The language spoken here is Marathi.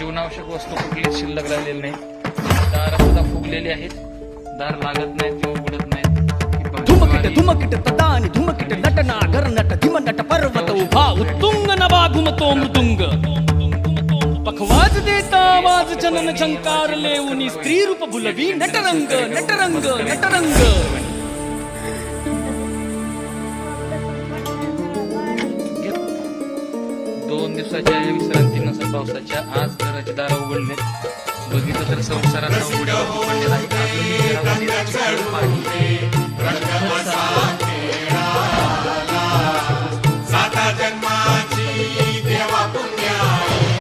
जीवनावश्यक वस्तू कुठलीच शिल्लक राहिलेली नाही. दार सुद्धा फुगलेली आहेत. दार लागत नाहीत किंवा उघडत नाहीत. धुमकिट धुमकिट तदानी धुमकिट नटना गरनट धिमनट पर्वत उभा उत्तुंग नभा घुमतो मृदुंग. पखवाज देता आवाज जनन झंकार लेऊनी स्त्री रूप भुलवी नटरंग नटरंग नटरंग. दोन दिवसाच्या विश्रांती विश्रांतीनुसार पावसाच्या आज घराचे दार उघडले बघितलं तर संसाराचा उघड्यावर पडलेला आहे.